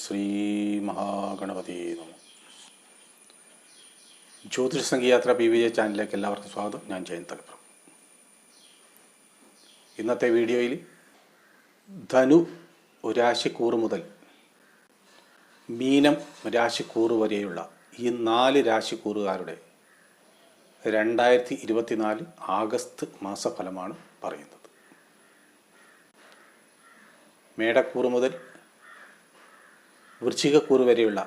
ശ്രീ മഹാഗണപതി നമ. ജ്യോതിഷ സംഗീയാത്ര P V J ചാനലിലേക്ക് എല്ലാവർക്കും സ്വാഗതം. ഞാൻ ജയൻ തലപ്പുറം. ഇന്നത്തെ വീഡിയോയിൽ ധനു രാശിക്കൂറ് മുതൽ മീനം രാശിക്കൂറ് വരെയുള്ള ഈ നാല് രാശിക്കൂറുകാരുടെ രണ്ടായിരത്തി ഇരുപത്തിനാല് ആഗസ്റ്റ് മാസഫലമാണ് പറയുന്നത്. മേടക്കൂറ് മുതൽ വൃശ്ചികക്കൂറ് വരെയുള്ള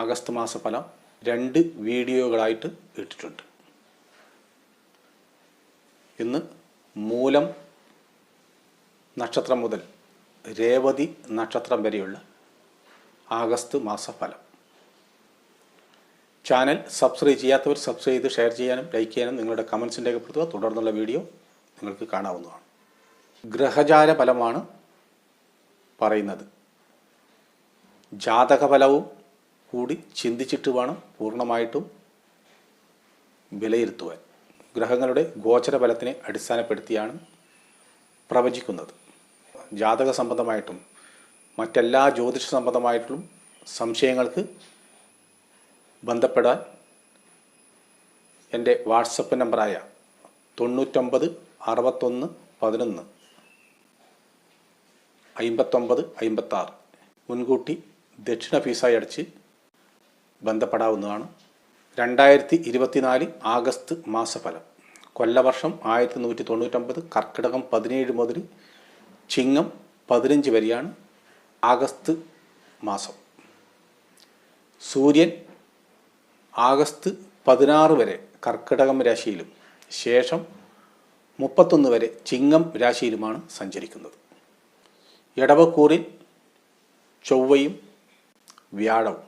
ആഗസ്റ്റ് മാസ ഫലം രണ്ട് വീഡിയോകളായിട്ട് ഇട്ടിട്ടുണ്ട്. ഇന്ന് മൂലം നക്ഷത്രം മുതൽ രേവതി നക്ഷത്രം വരെയുള്ള ആഗസ്റ്റ് മാസഫലം. ചാനൽ സബ്സ്ക്രൈബ് ചെയ്യാത്തവർ സബ്സ്ക്രൈബ് ചെയ്ത് ഷെയർ ചെയ്യാനും ലൈക്ക് ചെയ്യാനും നിങ്ങളുടെ കമൻസും രേഖപ്പെടുത്തുക. തുടർന്നുള്ള വീഡിയോ നിങ്ങൾക്ക് കാണാവുന്നതാണ്. ഗ്രഹചാര ഫലമാണ് പറയുന്നത്. ജാതകഫലവും കൂടി ചിന്തിച്ചിട്ട് വേണം പൂർണമായിട്ടും വിലയിരുത്തുവാൻ. ഗ്രഹങ്ങളുടെ ഗോചര ഫലത്തിനെ അടിസ്ഥാനപ്പെടുത്തിയാണ് പ്രവചിക്കുന്നത്. ജാതക സംബന്ധമായിട്ടും മറ്റെല്ലാ ജ്യോതിഷ സംബന്ധമായിട്ടും സംശയങ്ങൾക്ക് ബന്ധപ്പെടാൻ എന്റെ വാട്സപ്പ് നമ്പറായ തൊണ്ണൂറ്റൊമ്പത് അറുപത്തൊന്ന് പതിനൊന്ന് അമ്പത്തൊമ്പത് അമ്പത്താറ് മുൻകൂട്ടി ദക്ഷിണ ഫീസായി അടച്ച് ബന്ധപ്പെടാവുന്നതാണ്. രണ്ടായിരത്തി ഇരുപത്തിനാല് ആഗസ്റ്റ് മാസഫലം. കൊല്ലവർഷം ആയിരത്തി നൂറ്റി തൊണ്ണൂറ്റൊമ്പത് കർക്കിടകം പതിനേഴ് മുതൽ ചിങ്ങം പതിനഞ്ച് വരെയാണ് ആഗസ്റ്റ് മാസം. സൂര്യൻ ആഗസ്റ്റ് പതിനാറ് വരെ കർക്കിടകം രാശിയിലും ശേഷം മുപ്പത്തൊന്ന് വരെ ചിങ്ങം രാശിയിലുമാണ് സഞ്ചരിക്കുന്നത്. ഇടവക്കൂറിൽ ചൊവ്വയും വ്യാഴവും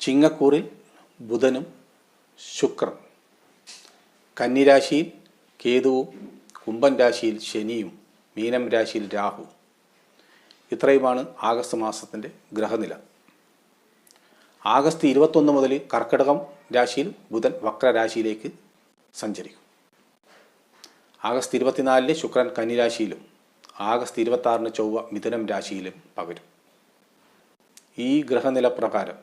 ചിങ്ങക്കൂറിൽ ബുധനും ശുക്രൻ. കന്നിരാശിയിൽ കേതുവും കുംഭൻ രാശിയിൽ ശനിയും മീനം രാശിയിൽ രാഹു ഇത്രയുമാണ് ആഗസ്റ്റ് മാസത്തിന്റെ ഗ്രഹനില. ആഗസ്റ്റ് ഇരുപത്തൊന്ന് മുതൽ കർക്കിടകം രാശിയിൽ ബുധൻ വക്രരാശിയിലേക്ക് സഞ്ചരിക്കും. ആഗസ്റ്റ് ഇരുപത്തിനാലിന് ശുക്രൻ കന്നിരാശിയിലും ആഗസ്റ്റ് ഇരുപത്തി ആറിന് ചൊവ്വ മിഥുനം രാശിയിലും പകരും. ഈ ഗ്രഹനില പ്രകാരം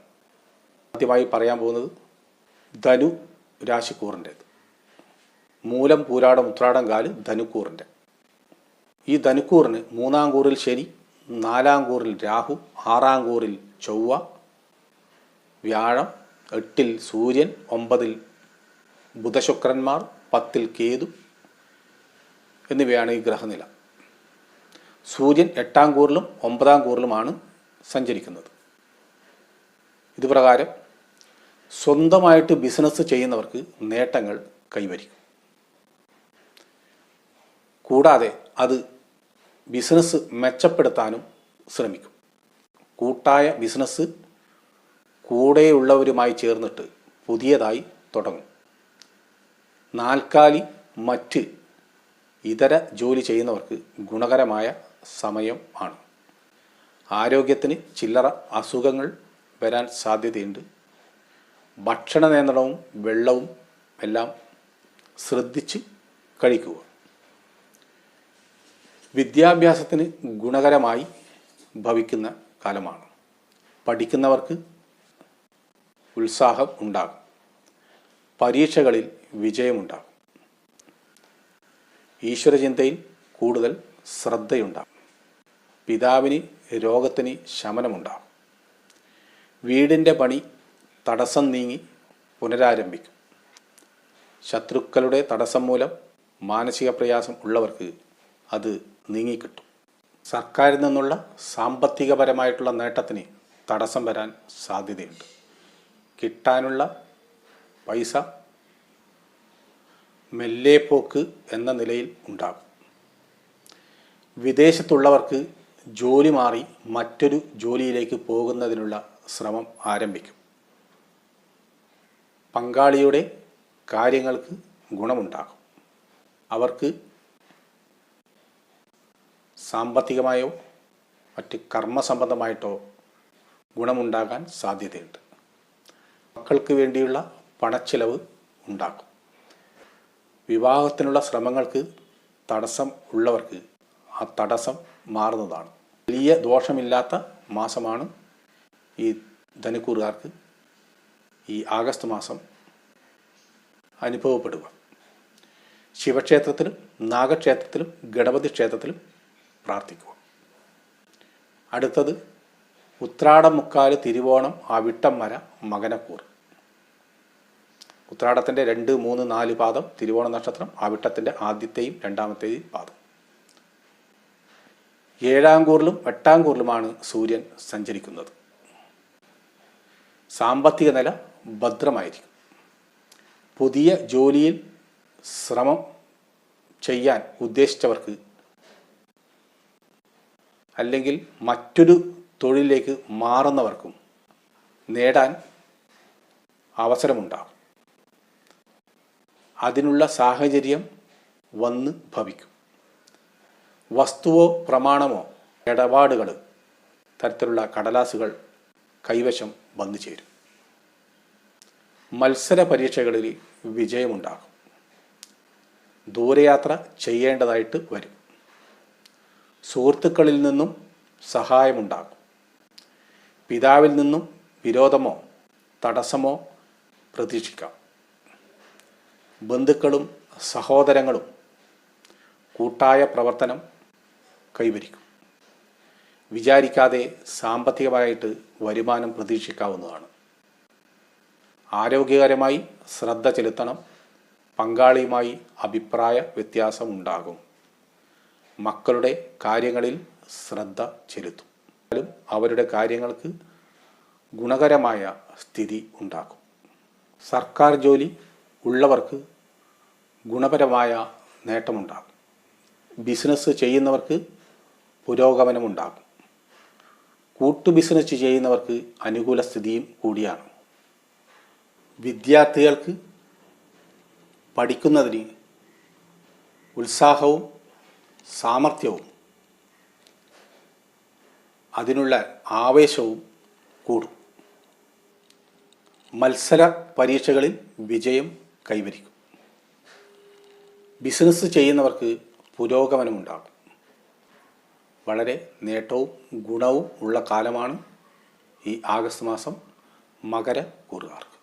ആദ്യമായി പറയാൻ പോകുന്നത് ധനു രാശിക്കൂറിന്റേത് മൂലം പൂരാടം ഉത്രാടം കാൽ ധനുക്കൂറിന്റെ. ഈ ധനുക്കൂറിന് മൂന്നാം കൂറിൽ ശനി നാലാം കൂറിൽ രാഹു ആറാം കൂറിൽ ചൊവ്വ വ്യാഴം എട്ടിൽ സൂര്യൻ ഒമ്പതിൽ ബുധശുക്രന്മാർ പത്തിൽ കേതു എന്നിവയാണ് ഈ ഗ്രഹനില. സൂര്യൻ എട്ടാം കൂറിലും ഒമ്പതാം കൂറിലുമാണ് സഞ്ചരിക്കുന്നത്. ഇതുപ്രകാരം സ്വന്തമായിട്ട് ബിസിനസ് ചെയ്യുന്നവർക്ക് നേട്ടങ്ങൾ കൈവരിക്കും. കൂടാതെ അത് ബിസിനസ് മെച്ചപ്പെടുത്താനും ശ്രമിക്കും. കൂട്ടായ ബിസിനസ് കൂടെയുള്ളവരുമായി ചേർന്നിട്ട് പുതിയതായി തുടങ്ങും. നാൽക്കാലി മറ്റ് ഇതര ജോലി ചെയ്യുന്നവർക്ക് ഗുണകരമായ സമയം ആണ്. ആരോഗ്യത്തിന് ചില്ലറ അസുഖങ്ങൾ വരാൻ സാധ്യതയുണ്ട്. ഭക്ഷണ നിയന്ത്രണവും വെള്ളവും എല്ലാം ശ്രദ്ധിച്ച് കഴിക്കുക. വിദ്യാഭ്യാസത്തിന് ഗുണകരമായി ഭവിക്കുന്ന കാലമാണ്. പഠിക്കുന്നവർക്ക് ഉത്സാഹം ഉണ്ടാകും. പരീക്ഷകളിൽ വിജയമുണ്ടാകും. ഈശ്വരചിന്തയിൽ കൂടുതൽ ശ്രദ്ധയുണ്ടാകും. പിതാവിന് രോഗത്തിന് ശമനമുണ്ടാകും. വീടിന്റെ പണി തടസ്സം നീങ്ങി പുനരാരംഭിക്കും. ശത്രുക്കളുടെ തടസ്സം മൂലം മാനസിക പ്രയാസം ഉള്ളവർക്ക് അത് നീങ്ങിക്കിട്ടും. സർക്കാരിൽ നിന്നുള്ള സാമ്പത്തികപരമായിട്ടുള്ള നേട്ടത്തിന് തടസ്സം വരാൻ സാധ്യതയുണ്ട്. കിട്ടാനുള്ള പൈസ മെല്ലെ പോക്ക് എന്ന നിലയിൽ ഉണ്ടാകും. വിദേശത്തുള്ളവർക്ക് ജോലി മാറി മറ്റൊരു ജോലിയിലേക്ക് പോകുന്നതിനുള്ള ശ്രമം ആരംഭിക്കും. പങ്കാളിയുടെ കാര്യങ്ങൾക്ക് ഗുണമുണ്ടാകും. അവർക്ക് സാമ്പത്തികമായോ മറ്റ് കർമ്മസംബന്ധമായിട്ടോ ഗുണമുണ്ടാകാൻ സാധ്യതയുണ്ട്. മക്കൾക്ക് വേണ്ടിയുള്ള പണച്ചിലവ് ഉണ്ടാക്കും. വിവാഹത്തിനുള്ള ശ്രമങ്ങൾക്ക് തടസ്സം ഉള്ളവർക്ക് ആ തടസ്സം മാറുന്നതാണ്. വലിയ ദോഷമില്ലാത്ത മാസമാണ് ഈ ധനുക്കൂറുകാർക്ക് ഈ ആഗസ്റ്റ് മാസം അനുഭവപ്പെടുക. ശിവക്ഷേത്രത്തിലും നാഗക്ഷേത്രത്തിലും ഗണപതി ക്ഷേത്രത്തിലും പ്രാർത്ഥിക്കുക. അടുത്തത് ഉത്രാടം മുക്കാൽ തിരുവോണം അവിട്ടം വര മകനക്കൂർ. ഉത്രാടത്തിന്റെ രണ്ട് മൂന്ന് നാല് പാദം തിരുവോണ നക്ഷത്രം അവിട്ടത്തിന്റെ ആദ്യത്തെയും രണ്ടാമത്തെയും പാദം. ഏഴാം കൂറിലും എട്ടാം കൂറിലുമാണ് സൂര്യൻ സഞ്ചരിക്കുന്നത്. സാമ്പത്തിക നില ഭദ്രമായിരിക്കും. പുതിയ ജോലിയിൽ ശ്രമം ചെയ്യാൻ ഉദ്ദേശിച്ചവർക്ക് അല്ലെങ്കിൽ മറ്റൊരു തൊഴിലിലേക്ക് മാറുന്നവർക്കും നേടാൻ അവസരമുണ്ടാകും. അതിനുള്ള സാഹചര്യം വന്ന് ഭവിക്കും. വസ്തുവോ പ്രമാണമോ ഇടപാടുകൾ തരത്തിലുള്ള കടലാസുകൾ കൈവശം വന്നു ചേരും. മത്സര പരീക്ഷകളിൽ വിജയമുണ്ടാകും. ദൂരയാത്ര ചെയ്യേണ്ടതായിട്ട് വരും. സുഹൃത്തുക്കളിൽ നിന്നും സഹായമുണ്ടാകും. പിതാവിൽ നിന്നും വിരോധമോ തടസ്സമോ പ്രതീക്ഷിക്കാം. ബന്ധുക്കളും സഹോദരങ്ങളും കൂട്ടായ പ്രവർത്തനം കൈവരിക്കും. വിചാരിക്കാതെ സാമ്പത്തികമായിട്ട് വരുമാനം പ്രതീക്ഷിക്കാവുന്നതാണ്. ആരോഗ്യകരമായി ശ്രദ്ധ ചെലുത്തണം പങ്കാളിയുമായി അഭിപ്രായ വ്യത്യാസം ഉണ്ടാകും മക്കളുടെ കാര്യങ്ങളിൽ ശ്രദ്ധ ചെലുത്തും. അവരുടെ കാര്യങ്ങൾക്ക് ഗുണകരമായ സ്ഥിതി ഉണ്ടാക്കും. സർക്കാർ ജോലി ഉള്ളവർക്ക് ഗുണപരമായ നേട്ടമുണ്ടാകും. ബിസിനസ് ചെയ്യുന്നവർക്ക് പുരോഗമനമുണ്ടാകും. കൂട്ടു ബിസിനസ് ചെയ്യുന്നവർക്ക് അനുകൂല സ്ഥിതിയും കൂടിയാണ്. വിദ്യാർത്ഥികൾക്ക് പഠിക്കുന്നതിന് ഉത്സാഹവും സാമർഥ്യവും അതിനുള്ള ആവേശവും കൂടും. മത്സര പരീക്ഷകളിൽ വിജയം കൈവരിക്കും. ബിസിനസ് ചെയ്യുന്നവർക്ക് പുരോഗമനമുണ്ടാകും. വളരെ നേട്ടവും ഗുണവും ഉള്ള കാലമാണ് ഈ ആഗസ്റ്റ് മാസം മകര കൂറുകാർക്ക്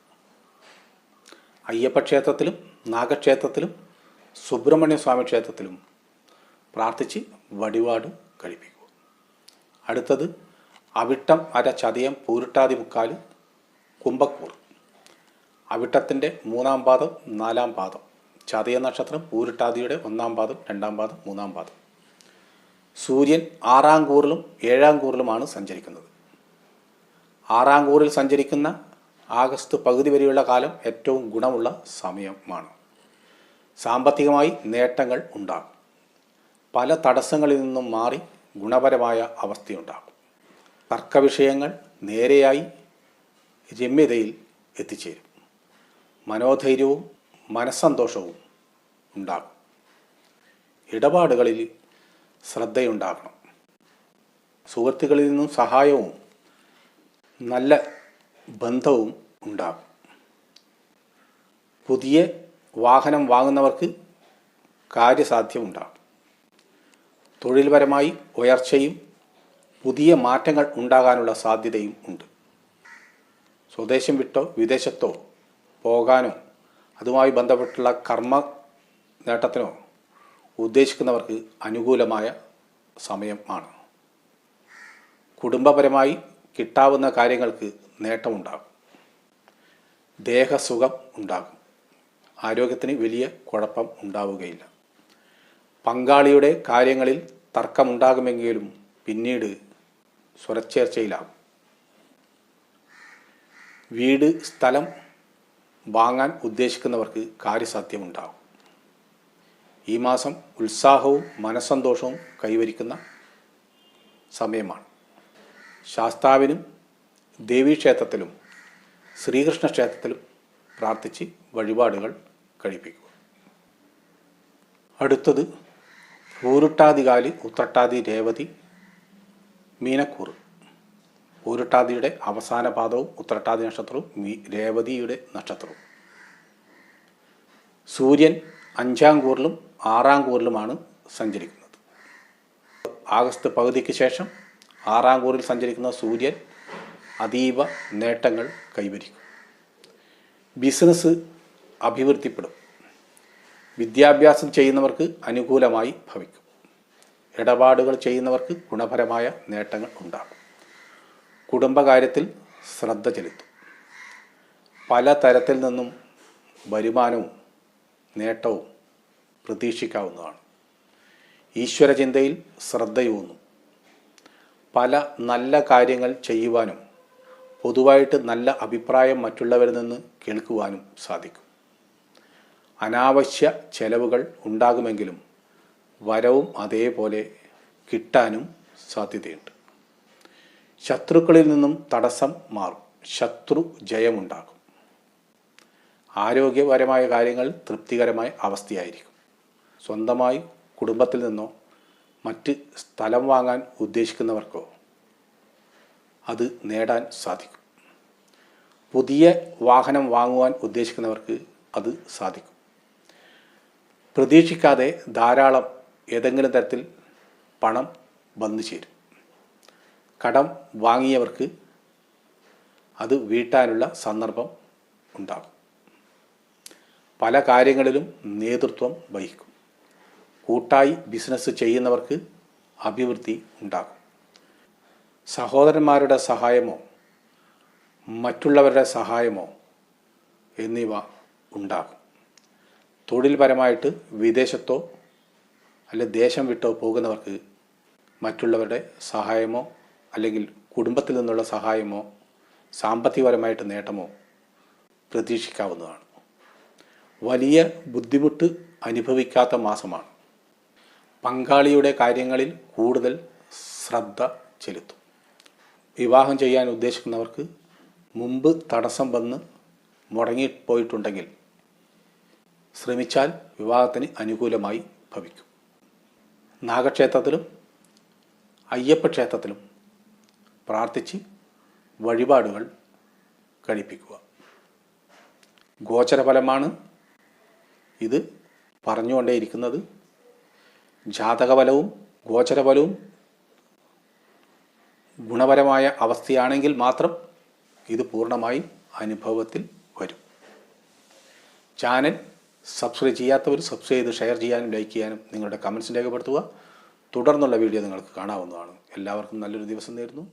അയ്യപ്പക്ഷേത്രത്തിലും നാഗക്ഷേത്രത്തിലും സുബ്രഹ്മണ്യ സ്വാമി ക്ഷേത്രത്തിലും പ്രാർത്ഥിച്ച് വടിപാട് കഴിപ്പിക്കുക. അടുത്തത് അവിട്ടം അര ചതയം പൂരിട്ടാതി മുക്കാൽ കുംഭക്കൂർ. അവിട്ടത്തിന്റെ മൂന്നാം പാദം നാലാം പാദം. ചതയ നക്ഷത്രം പൂരിട്ടാതിയുടെ ഒന്നാം പാദം രണ്ടാം പാദം മൂന്നാം പാദം. സൂര്യൻ ആറാം കൂറിലും ഏഴാം കൂറിലുമാണ് സഞ്ചരിക്കുന്നത്. ആറാം കൂറിൽ സഞ്ചരിക്കുന്ന ആഗസ്റ്റ് പകുതി വരെയുള്ള കാലം ഏറ്റവും ഗുണമുള്ള സമയമാണ്. സാമ്പത്തികമായി നേട്ടങ്ങൾ ഉണ്ടാകും. പല തടസ്സങ്ങളിൽ നിന്നും മാറി ഗുണപരമായ അവസ്ഥയുണ്ടാകും. തർക്കവിഷയങ്ങൾ നേരെയായി രമ്യതയിൽ എത്തിച്ചേരും. മനോധൈര്യവും മനസ്സന്തോഷവും ഉണ്ടാകും. ഇടപാടുകളിൽ ശ്രദ്ധയുണ്ടാകണം. സുഹൃത്തുക്കളിൽ നിന്നും സഹായവും നല്ല ബന്ധവും ഉണ്ടാകും. പുതിയ വാഹനം വാങ്ങുന്നവർക്ക് കാര്യസാധ്യമുണ്ടാകും. തൊഴിൽപരമായി ഉയർച്ചയും പുതിയ മാറ്റങ്ങൾ ഉണ്ടാകാനുള്ള സാധ്യതയും ഉണ്ട്. സ്വദേശം വിട്ടോ വിദേശത്തോ പോകാനോ അതുമായി ബന്ധപ്പെട്ടുള്ള കർമ്മ നേട്ടത്തിനോ ഉദ്ദേശിക്കുന്നവർക്ക് അനുകൂലമായ സമയമാണ്. കുടുംബപരമായി കിട്ടാവുന്ന കാര്യങ്ങൾക്ക് നേട്ടമുണ്ടാകും. ദേഹസുഖം ഉണ്ടാകും. ആരോഗ്യത്തിന് വലിയ കുഴപ്പം ഉണ്ടാവുകയില്ല. പങ്കാളിയുടെ കാര്യങ്ങളിൽ തർക്കമുണ്ടാകുമെങ്കിലും പിന്നീട് സ്വരച്ചേർച്ചയിലാകും. വീട് സ്ഥലം വാങ്ങാൻ ഉദ്ദേശിക്കുന്നവർക്ക് കാര്യസാധ്യമുണ്ടാകും. ഈ മാസം ഉത്സാഹവും മനസ്സന്തോഷവും കൈവരിക്കുന്ന സമയമാണ്. ശാസ്താവിനും ദേവീക്ഷേത്രത്തിലും ശ്രീകൃഷ്ണ ക്ഷേത്രത്തിലും പ്രാർത്ഥിച്ച് വഴിപാടുകൾ കഴിപ്പിക്കുക. അടുത്തത് പൂരുട്ടാതികാലി ഉത്രട്ടാതി രേവതി മീനക്കൂറ് പൂരുട്ടാതിയുടെ അവസാന പാദവും ഉത്രട്ടാതി നക്ഷത്രവും മീ രേവതിയുടെ നക്ഷത്രവും. സൂര്യൻ അഞ്ചാം കൂറിലും ആറാം കൂറിലുമാണ് സഞ്ചരിക്കുന്നത്. ആഗസ്റ്റ് പകുതിക്ക് ശേഷം ആറാം കൂറിൽ സഞ്ചരിക്കുന്ന സൂര്യൻ അതീവ നേട്ടങ്ങൾ കൈവരിക്കും. ബിസിനസ് അഭിവൃദ്ധിപ്പെടും. വിദ്യാഭ്യാസം ചെയ്യുന്നവർക്ക് അനുകൂലമായി ഭവിക്കും. ഇടപാടുകൾ ചെയ്യുന്നവർക്ക് ഗുണപരമായ നേട്ടങ്ങൾ ഉണ്ടാകും. കുടുംബകാര്യത്തിൽ ശ്രദ്ധ ചെലുത്തും. പല തരത്തിൽ നിന്നും വരുമാനവും നേട്ടവും പ്രതീക്ഷിക്കാവുന്നതാണ്. ഈശ്വരചിന്തയിൽ ശ്രദ്ധയൂന്നു. പല നല്ല കാര്യങ്ങൾ ചെയ്യുവാനും പൊതുവായിട്ട് നല്ല അഭിപ്രായം മറ്റുള്ളവരിൽ നിന്ന് കേൾക്കുവാനും സാധിക്കും. അനാവശ്യ ചെലവുകൾ ഉണ്ടാകുമെങ്കിലും വരവും അതേപോലെ കിട്ടാനും സാധ്യതയുണ്ട്. ശത്രുക്കളിൽ നിന്നും തടസ്സം മാറും. ശത്രു ജയമുണ്ടാകും. ആരോഗ്യപരമായ കാര്യങ്ങൾ തൃപ്തികരമായ അവസ്ഥയായിരിക്കും. സ്വന്തമായി കുടുംബത്തിൽ നിന്നോ മറ്റ് സ്ഥലം വാങ്ങാൻ ഉദ്ദേശിക്കുന്നവർക്കോ അത് നേടാൻ സാധിക്കും. പുതിയ വാഹനം വാങ്ങുവാൻ ഉദ്ദേശിക്കുന്നവർക്ക് അത് സാധിക്കും. പ്രതീക്ഷിക്കാതെ ധാരാളം ഏതെങ്കിലും തരത്തിൽ പണം വന്നു ചേരും. കടം വാങ്ങിയവർക്ക് അത് വീട്ടാനുള്ള സന്ദർഭം ഉണ്ടാകും. പല കാര്യങ്ങളിലും നേതൃത്വം വഹിക്കും. കൂട്ടായി ബിസിനസ് ചെയ്യുന്നവർക്ക് അഭിവൃദ്ധി ഉണ്ടാകും. സഹോദരന്മാരുടെ സഹായമോ മറ്റുള്ളവരുടെ സഹായമോ എന്നിവ ഉണ്ടാകും. തൊഴിൽപരമായിട്ട് വിദേശത്തോ അല്ലെ ദേശം വിട്ടോ പോകുന്നവർക്ക് മറ്റുള്ളവരുടെ സഹായമോ അല്ലെങ്കിൽ കുടുംബത്തിൽ നിന്നുള്ള സഹായമോ സാമ്പത്തികപരമായിട്ട് നേട്ടമോ പ്രതീക്ഷിക്കാവുന്നതാണ്. വലിയ ബുദ്ധിമുട്ട് അനുഭവിക്കാത്ത മാസമാണ്. പങ്കാളിയുടെ കാര്യങ്ങളിൽ കൂടുതൽ ശ്രദ്ധ ചെലുത്തും. വിവാഹം ചെയ്യാൻ ഉദ്ദേശിക്കുന്നവർക്ക് മുമ്പ് തടസ്സം വന്ന് മുടങ്ങിപ്പോയിട്ടുണ്ടെങ്കിൽ ശ്രമിച്ചാൽ വിവാഹത്തിന് അനുകൂലമായി ഭവിക്കും. നാഗക്ഷേത്രത്തിലും അയ്യപ്പ ക്ഷേത്രത്തിലും പ്രാർത്ഥിച്ച് വഴിപാടുകൾ കഴിപ്പിക്കുക. ഗോചരഫലമാണ് ഇത് പറഞ്ഞുകൊണ്ടേയിരിക്കുന്നത്. ജാതകഫലവും ഗോചരബലവും ഗുണപരമായ അവസ്ഥയാണെങ്കിൽ മാത്രം ഇത് പൂർണമായും അനുഭവത്തിൽ വരും. ചാനൽ സബ്സ്ക്രൈബ് ചെയ്യാത്തവർ സബ്സ്ക്രൈബ് ചെയ്ത് ഷെയർ ചെയ്യാനും ലൈക്ക് ചെയ്യാനും നിങ്ങളുടെ കമൻസ് രേഖപ്പെടുത്തുക. തുടർന്നുള്ള വീഡിയോ നിങ്ങൾക്ക് കാണാവുന്നതാണ്. എല്ലാവർക്കും നല്ലൊരു ദിവസം നേരുന്നു.